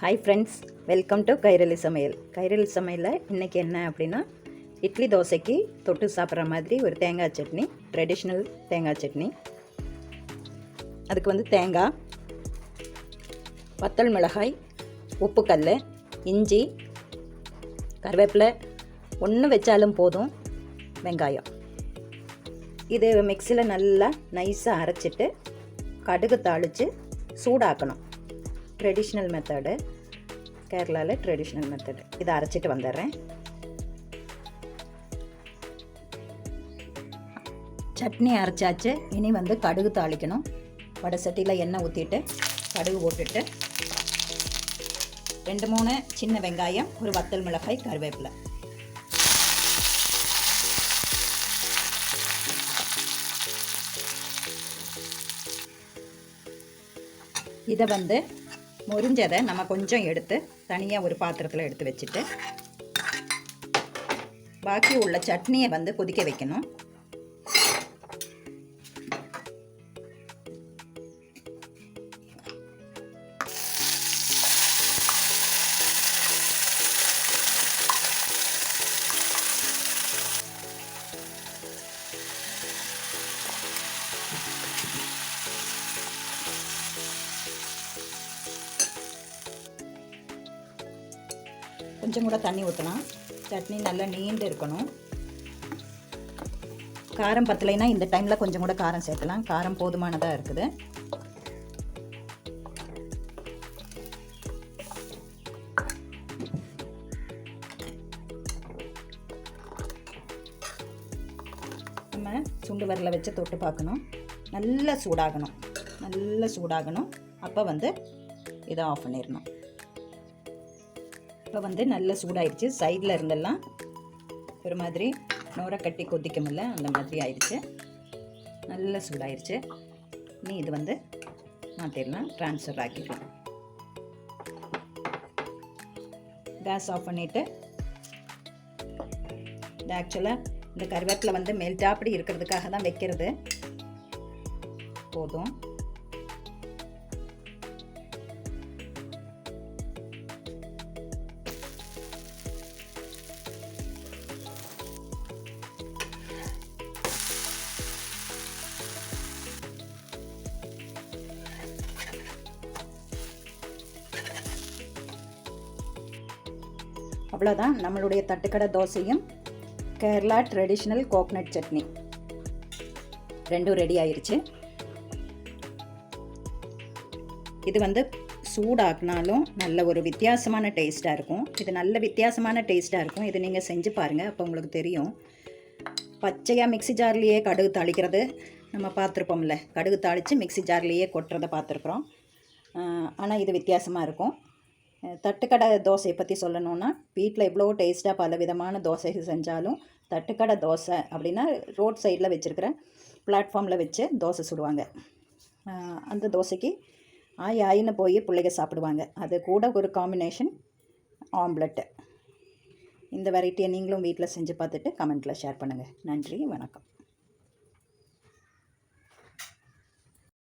Hi friends welcome to Kairali சமையல் கைரளி சமையலில் இன்றைக்கி என்ன அப்படின்னா இட்லி தோசைக்கு தொட்டு சாப்பிட்ற மாதிரி ஒரு தேங்காய் சட்னி ட்ரெடிஷ்னல் தேங்காய் சட்னி. அதுக்கு வந்து தேங்காய் வத்தல் மிளகாய் உப்புக்கல் இஞ்சி கருவேப்பிலை ஒன்று வச்சாலும் போதும் வெங்காயம். இது மிக்சியில் நல்லா நைஸாக அரைச்சிட்டு கடுகு தாளித்து சூடாக்கணும். ட்ரெடிஷ்னல் மெத்தடு கேரளாவில் ட்ரெடிஷ்னல் மெத்தடு இதை அரைச்சிட்டு வந்துடுறேன். சட்னி அரைச்சாச்சு. இனி வந்து கடுகு தாளிக்கணும். வடை சட்டியில் எண்ணெய் ஊற்றிட்டு கடுகு போட்டுட்டு ரெண்டு மூணு சின்ன வெங்காயம் ஒரு வத்தல் மிளகாய் கருவேப்பிலை. இதை வந்து முறிஞ்சதை நம்ம கொஞ்சம் எடுத்து தனியாக ஒரு பாத்திரத்தில் எடுத்து வச்சுட்டு பாக்கி உள்ள சட்னியை வந்து கொதிக்க வைக்கணும். கொஞ்சம் கூட தண்ணி ஊற்றலாம் சட்னி நல்லா நீண்டு இருக்கணும். காரம் பத்தலைன்னா இந்த டைமில் கொஞ்சம் கூட காரம் சேர்க்கலாம் காரம் போதுமானதாக இருக்குது. நம்ம சுண்டு வரல வச்சு தொட்டு பார்க்கணும். நல்லா சூடாகணும். நல்லா சூடாகணும். அப்போ வந்து இதை ஆஃப் பண்ணிடணும். இப்போ வந்து நல்ல சூடாயிடுச்சு சைடில் இருந்தெல்லாம் ஒரு மாதிரி நோரை கட்டி கொதிக்குமில்ல அந்த மாதிரி ஆயிடுச்சு நல்ல சூடாயிருச்சு. நீ இது வந்து மாற்றிடலாம் ட்ரான்ஸ்ஃபர் ஆக்கிக்கலாம். கேஸ் ஆஃப் பண்ணிவிட்டு இது ஆக்சுவலாக இந்த கருவேப்பில் வந்து மெல்டாப்படி இருக்கிறதுக்காக தான் வைக்கிறது. போதும். அவ்வளோதான். நம்மளுடைய தட்டுக்கடை தோசையும் கேரளா ட்ரெடிஷ்னல் கோக்னட் சட்னி. ரெண்டும் ரெடி ஆயிடுச்சு இது வந்து சூடாக்குனாலும் நல்ல ஒரு வித்தியாசமான டேஸ்ட்டாக இருக்கும். இது நல்ல வித்தியாசமான டேஸ்ட்டாக இருக்கும். இது நீங்கள் செஞ்சு பாருங்கள் அப்போ உங்களுக்கு தெரியும். பச்சையாக மிக்சி ஜார்லேயே கடுகு தாளிக்கிறது நம்ம பார்த்துருப்போம்ல. கடுகு தாளித்து மிக்சி ஜார்லேயே கொட்டுறதை பார்த்துருக்குறோம். ஆனால் இது வித்தியாசமாக இருக்கும். தட்டுக்கடை தோசையை பற்றி சொல்லணுன்னா வீட்டில் எவ்வளோ டேஸ்ட்டாக பல விதமான தோசைகள் செஞ்சாலும் தட்டுக்கடை தோசை அப்படின்னா ரோட் சைடில் வச்சுருக்கிற பிளாட்ஃபார்மில் வச்சு தோசை சுடுவாங்க. அந்த தோசைக்கு ஆய் ஆயின்னு போய் பிள்ளைங்க சாப்பிடுவாங்க. அது கூட ஒரு காம்பினேஷன் ஆம்லெட்டு இந்த வெரைட்டியை நீங்களும் வீட்டில் செஞ்சு பார்த்துட்டு கமெண்ட்டில் ஷேர் பண்ணுங்கள் நன்றி வணக்கம்.